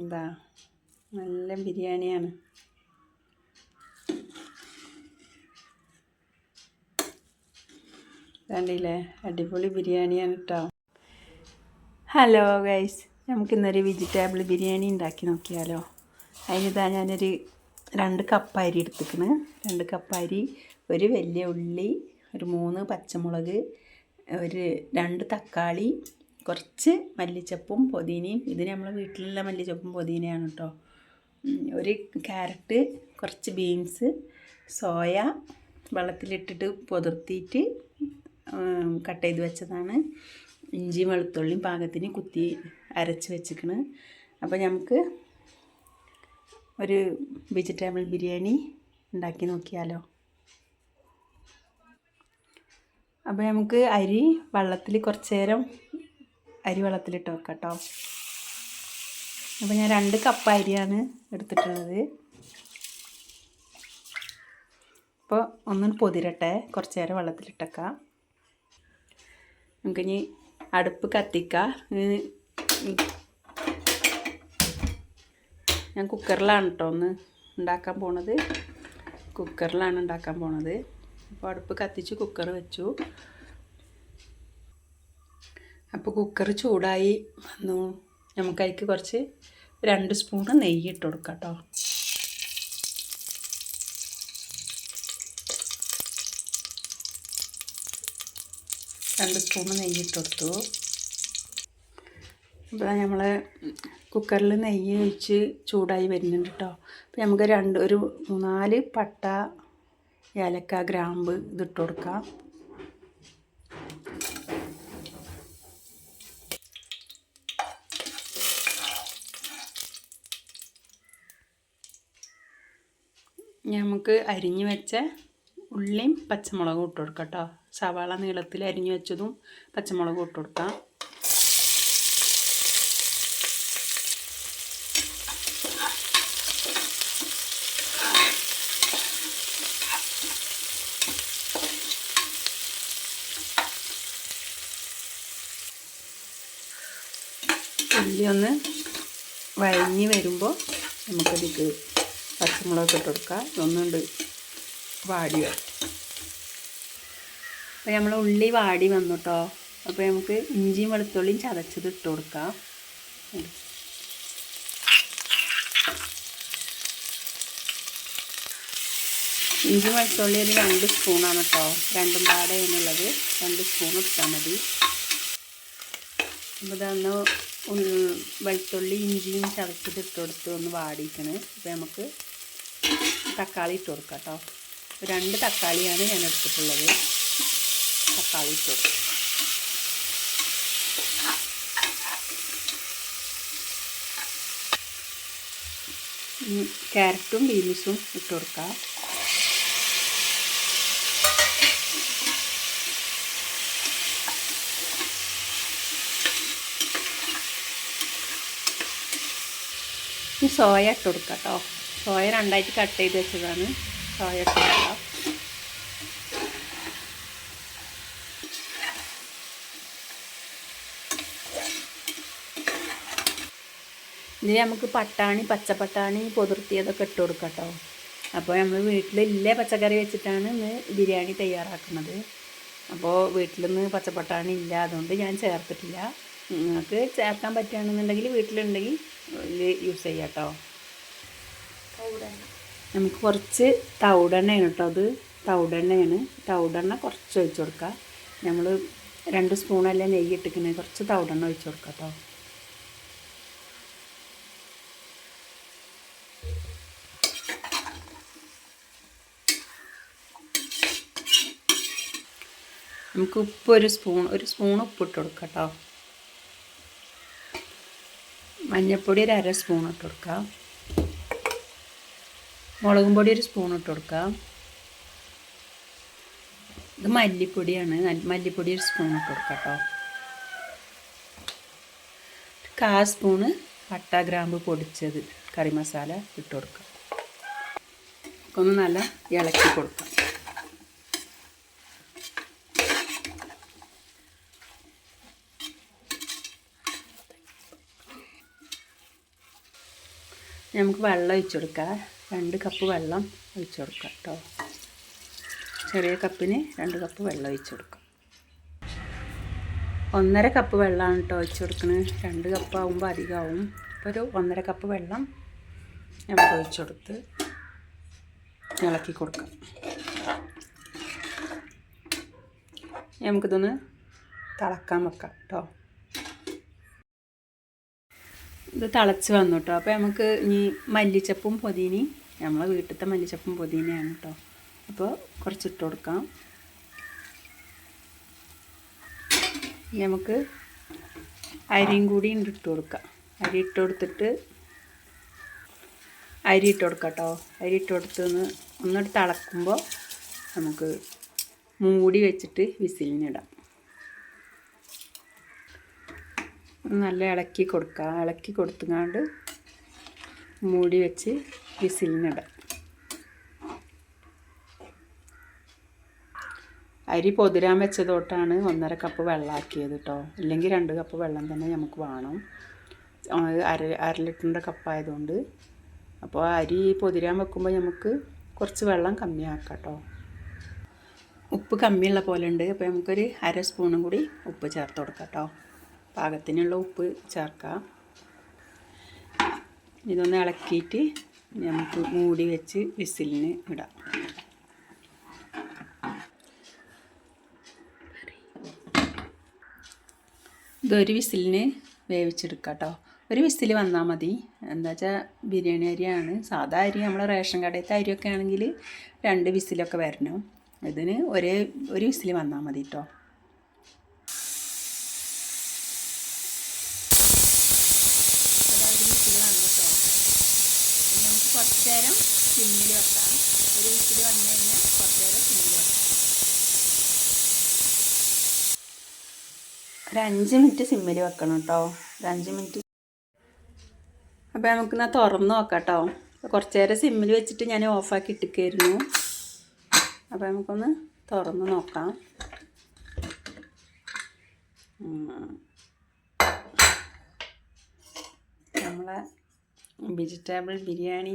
എന്താ? നല്ല ബിരിയാണിയാണ്. കണ്ടില്ലേ അടിപൊളി ബിരിയാണിയാണ് കേട്ടോ ഹലോ ഗൈസ് നമുക്കിന്നൊരു വെജിറ്റബിൾ ബിരിയാണി ഉണ്ടാക്കി നോക്കിയാലോ. അതിനിതാ ഞാനൊരു രണ്ട് കപ്പ് അരി എടുത്തിക്കണ്. രണ്ട് കപ്പ് അരി ഒരു വലിയ ഉള്ളി ഒരു മൂന്ന് പച്ചമുളക് ഒരു രണ്ട് തക്കാളി കുറച്ച് മല്ലിച്ചപ്പും പൊതീനയും. ഇത് നമ്മളെ വീട്ടിലുള്ള മല്ലിച്ചപ്പും പൊതീനയാണ് കേട്ടോ ഒരു ക്യാരറ്റ് കുറച്ച് ബീൻസ് സോയ വെള്ളത്തിലിട്ടിട്ട് പുതിർത്തിയിട്ട് കട്ട് ചെയ്ത് വെച്ചതാണ്. ഇഞ്ചിയും വെളുത്തുള്ളിയും പാകത്തിന് കുത്തി അരച്ച് വെച്ചിക്കണ്. അപ്പോൾ നമുക്ക് ഒരു വെജിറ്റബിൾ ബിരിയാണി ഉണ്ടാക്കി നോക്കിയാലോ. അപ്പോൾ നമുക്ക് അരി വെള്ളത്തിൽ കുറച്ച് നേരം അരി വെള്ളത്തിലിട്ട് വെക്കാം കേട്ടോ അപ്പോൾ ഞാൻ രണ്ട് കപ്പ് അരിയാണ് എടുത്തിട്ടുള്ളത്. അപ്പോൾ ഒന്നും പൊതിരട്ടെ. കുറച്ച് നേരം വെള്ളത്തിലിട്ടേക്കാം. നമുക്കിനി അടുപ്പ് കത്തിക്കാം. ഞാൻ കുക്കറിലാണ് കേട്ടോ ഒന്ന് ഉണ്ടാക്കാൻ പോണത്. കുക്കറിലാണ് ഉണ്ടാക്കാൻ പോണത്. അപ്പോൾ അടുപ്പ് കത്തിച്ച് കുക്കർ വെച്ചു. അപ്പോൾ കുക്കർ ചൂടായി വന്നു. നമുക്ക് അതിലേക്ക് കുറച്ച് രണ്ട് സ്പൂണ് നെയ്യ് ഇട്ട് കൊടുക്കാം കേട്ടോ. രണ്ട് സ്പൂണ് നെയ്യ് ഇട്ട് കൊടുത്തു. അപ്പോൾ നമ്മൾ കുക്കറിൽ നെയ്യ് ഒഴിച്ച് ചൂടായി വരുന്നുണ്ട് കേട്ടോ. അപ്പോൾ നമുക്ക് രണ്ട് ഒരു മൂന്നാൽ പട്ട ഏലക്ക ഗ്രാമ്പ് ഇതിട്ട് കൊടുക്കാം. നമുക്ക് അരിഞ്ഞു വെച്ച ഉള്ളിയും പച്ചമുളകും ഇട്ട് കൊടുക്കാം കേട്ടോ സവാള നീളത്തിൽ അരിഞ്ഞു വെച്ചതും പച്ചമുളകും ഇട്ട് കൊടുക്കാം. ഉള്ളി ഒന്ന് വഴഞ്ഞ് വരുമ്പോൾ നമുക്കതിലേക്ക് പച്ചമുളക് ഇട്ട് കൊടുക്കുക. ഒന്നുകൊണ്ട് വാടി അപ്പോൾ നമ്മൾ ഉള്ളി വാടി വന്നു കേട്ടോ അപ്പോൾ നമുക്ക് ഇഞ്ചിയും വെളുത്തുള്ളിയും ചതച്ചത് ഇട്ട് കൊടുക്കാം. ഇഞ്ചി വെളുത്തുള്ളി ഒരു രണ്ട് സ്പൂണാണ് കേട്ടോ രണ്ടും പാടെ എന്നുള്ളത് രണ്ട് സ്പൂൺ ഇട്ടാൽ മതി. അപ്പോൾ ഇതൊന്ന് വെളുത്തുള്ളി ഇഞ്ചിയും ചതച്ചത് ഇട്ട് കൊടുത്ത് ഒന്ന് വാടിക്കണേ അപ്പോൾ നമുക്ക് തക്കാളി ഇട്ട് കൊടുക്കുക കേട്ടോ. രണ്ട് തക്കാളിയാണ് ഞാൻ എടുത്തിട്ടുള്ളത്. തക്കാളി ഇട്ട് കൊടുക്കുക ക്യാരറ്റും ബീൻസും ഇട്ട് കൊടുക്കുക ഈ സോയ ഇട്ട് കൊടുക്കാം കേട്ടോ. സോയ രണ്ടായിട്ട് കട്ട് ചെയ്ത് വെച്ചതാണ്. സോയ ഇനി ഇതിൽ നമുക്ക് പട്ടാണി പച്ചപ്പട്ടാണി പൊതിർത്തിയതൊക്കെ ഇട്ട് കൊടുക്കാം കേട്ടോ അപ്പോൾ നമ്മൾ വീട്ടിലില്ലേ പച്ചക്കറി വെച്ചിട്ടാണ് ഇന്ന് ബിരിയാണി തയ്യാറാക്കുന്നത്. അപ്പോൾ വീട്ടിൽ നിന്ന് പച്ചപ്പട്ടാണി ഇല്ല അതുകൊണ്ട് ഞാൻ ചേർത്തിട്ടില്ല. നിങ്ങൾക്ക് ചേർക്കാൻ പറ്റുകയാണെന്നുണ്ടെങ്കിൽ വീട്ടിലുണ്ടെങ്കിൽ യൂസ് ചെയ്യാം കേട്ടോ. നമുക്ക് കുറച്ച് തവിടെണ്ണയാണ് കേട്ടോ അത്. തവിടെണ്ണയാണ് തവിടെണ്ണ കുറച്ച് ഒഴിച്ച് കൊടുക്കുക നമ്മൾ രണ്ട് സ്പൂണല്ലേ നെയ്യ് ഇട്ടിക്കുന്നത് കുറച്ച് തവിടെണ്ണ ഒഴിച്ച് കൊടുക്കാം കേട്ടോ. നമുക്ക് ഉപ്പ് ഒരു സ്പൂൺ ഒരു സ്പൂൺ ഉപ്പ് ഇട്ട് കൊടുക്കാം കേട്ടോ. മഞ്ഞൾപ്പൊടി ഒരു അര സ്പൂൺ ഇട്ട് കൊടുക്കാം. മുളകും പൊടി ഒരു സ്പൂൺ ഇട്ട് കൊടുക്കാം. ഇത് മല്ലിപ്പൊടിയാണ്. മല്ലിപ്പൊടി ഒരു സ്പൂൺ ഇട്ട് കൊടുക്കാം കേട്ടോ കാ സ്പൂണ് പട്ട ഗ്രാമ്പ് പൊടിച്ചത് കറി മസാല ഇട്ട് കൊടുക്കാം. ഒന്ന് നല്ല ഇളക്കി കൊടുക്കാം. നമുക്ക് വെള്ളം ഒഴിച്ചു കൊടുക്കാം. രണ്ട് കപ്പ് വെള്ളം ഒഴിച്ചു കൊടുക്കുക കേട്ടോ. ചെറിയ കപ്പിന് രണ്ട് കപ്പ് വെള്ളം ഒഴിച്ചു കൊടുക്കുക ഒന്നര കപ്പ് വെള്ളമാണ് കേട്ടോ ഒഴിച്ചു കൊടുക്കുന്നത്. രണ്ട് കപ്പ് ആകുമ്പോൾ അധികമാവും. അപ്പോൾ ഒരു ഒന്നര കപ്പ് വെള്ളം നമുക്ക് ഒഴിച്ചു കൊടുത്ത് ഇളക്കി കൊടുക്കാം. നമുക്കിതൊന്ന് തിളക്കാൻ വെക്കാം കേട്ടോ. ഇത് തിളച്ച് വന്നു കേട്ടോ അപ്പോൾ നമുക്ക് ഇനി മല്ലിച്ചപ്പും പൊതിനയും. നമ്മളെ വീട്ടിലത്തെ മല്ലിച്ചപ്പും പൊതിനയാണ് കേട്ടോ അപ്പോൾ കുറച്ചിട്ട് കൊടുക്കാം. ഇനി നമുക്ക് അരിയും കൂടി ഇട്ട് കൊടുക്കാം. അരി ഇട്ട് കൊടുത്തിട്ട് അരി ഇട്ട് കൊടുക്കാം കേട്ടോ അരി ഇട്ട് കൊടുത്ത് ഒന്ന് ഒന്നിട്ട് തിളക്കുമ്പോൾ നമുക്ക് മൂടി വെച്ചിട്ട് വിസിലിനിടാം നല്ല ഇളക്കി കൊടുക്കുക. ഇളക്കി കൊടുത്തുങ്ങാണ്ട് മൂടി വെച്ച് വിസിലിനിടാം അരി പൊതിരാൻ വെച്ചതോട്ടാണ് ഒന്നര കപ്പ് വെള്ളമാക്കിയത് കേട്ടോ ഇല്ലെങ്കിൽ രണ്ട് കപ്പ് വെള്ളം തന്നെ നമുക്ക് വേണം. അര അര ലിറ്ററിന്റെ കപ്പായതുകൊണ്ട്. അപ്പോൾ അരി പൊതിരാൻ വെക്കുമ്പോൾ നമുക്ക് കുറച്ച് വെള്ളം കമ്മിയാക്കാം കേട്ടോ ഉപ്പ് കമ്മിയുള്ള പോലെ ഉണ്ട്. അപ്പോൾ നമുക്കൊരു അര സ്പൂണും കൂടി ഉപ്പ് ചേർത്ത് കൊടുക്കാം കേട്ടോ പാകത്തിനുള്ള ഉപ്പ് ചേർക്കാം. ഇതൊന്ന് ഇളക്കിയിട്ട് നമുക്ക് മൂടി വെച്ച് വിസിലിന് ഇടാം. ഇതൊരു വിസിലിന് വേവിച്ചെടുക്കാം കേട്ടോ. ഒരു വിസിൽ വന്നാൽ മതി. എന്താ വെച്ചാൽ ബിരിയാണി അരിയാണ്. സാധാ അരി നമ്മളെ റേഷൻ കടയിലത്തെ അരിയൊക്കെ ആണെങ്കിൽ രണ്ട് വിസിലൊക്കെ വരണം. ഇതിന് ഒരേ ഒരു വിസിൽ വന്നാൽ മതി കേട്ടോ ഒരു വിസിൽ വന്നു കേട്ടോ ഇനി നമുക്ക് കുറച്ച് നേരം സിമ്മിൽ വെക്കാം. ഒരു വിസിൽ വന്നു കഴിഞ്ഞാൽ കുറച്ച് നേരം സിമ്മിൽ വെക്കാം. ഒരു അഞ്ച് മിനിറ്റ് സിമ്മിൽ വെക്കണം കേട്ടോ ഒരു അഞ്ച് മിനിറ്റ്. അപ്പോൾ നമുക്കിന്നാ തുറന്ന് നോക്കാം കേട്ടോ കുറച്ച് നേരം സിമ്മിൽ വെച്ചിട്ട് ഞാൻ ഓഫാക്കി ഇട്ടിക്കായിരുന്നു അപ്പോൾ നമുക്കൊന്ന് തുറന്ന് നോക്കാം. നമ്മളെ വെജിറ്റബിൾ ബിരിയാണി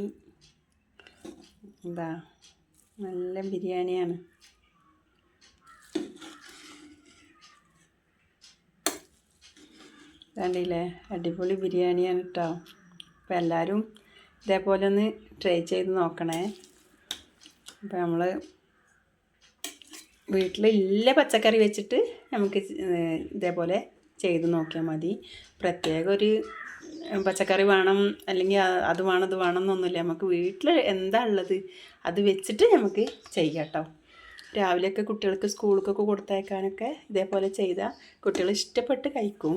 എന്താ? നല്ല ബിരിയാണിയാണ്. കണ്ടില്ലേ? അടിപൊളി ബിരിയാണിയാണ് കേട്ടോ അപ്പോൾ എല്ലാവരും ഇതേപോലെ ഒന്ന് ട്രൈ ചെയ്ത് നോക്കണേ. അപ്പോൾ നമ്മൾ വീട്ടിലില്ല പച്ചക്കറി വെച്ചിട്ട് നമുക്ക് ഇതേപോലെ ചെയ്ത് നോക്കിയാൽ മതി. പ്രത്യേക ഒരു പച്ചക്കറി വേണം അല്ലെങ്കിൽ അത് വേണം ഇത് വേണം എന്നൊന്നുമില്ല. നമുക്ക് വീട്ടിൽ എന്താ ഉള്ളത് അത് വെച്ചിട്ട് നമുക്ക് ചെയ്യാം കേട്ടോ രാവിലെയൊക്കെ കുട്ടികൾക്ക് സ്കൂളിലേക്കൊക്കെ കൊടുത്തയക്കാനൊക്കെ ഇതേപോലെ ചെയ്താൽ കുട്ടികൾ ഇഷ്ടപ്പെട്ട് കഴിക്കും.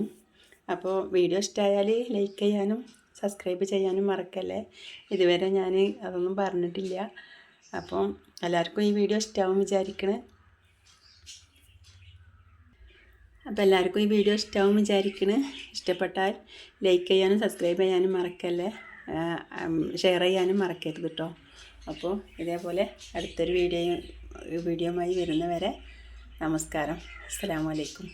അപ്പോൾ വീഡിയോ ഇഷ്ടമായാൽ ലൈക്ക് ചെയ്യാനും സബ്സ്ക്രൈബ് ചെയ്യാനും മറക്കല്ലേ. ഇതുവരെ ഞാൻ അതൊന്നും പറഞ്ഞിട്ടില്ല. അപ്പം എല്ലാവർക്കും ഈ വീഡിയോ ഇഷ്ടമാവും വിചാരിക്കണേ. അപ്പോൾ എല്ലാവർക്കും ഈ വീഡിയോ ഇഷ്ടമാവും വിചാരിക്കണ്. ഇഷ്ടപ്പെട്ടാൽ ലൈക്ക് ചെയ്യാനും സബ്സ്ക്രൈബ് ചെയ്യാനും മറക്കല്ലേ? ഷെയർ ചെയ്യാനും മറക്കരുത് കേട്ടോ അപ്പോൾ ഇതേപോലെ അടുത്തൊരു വീഡിയോ വീഡിയോയുമായി വരുന്നവരെ നമസ്കാരം. അസ്സാം വലൈക്കും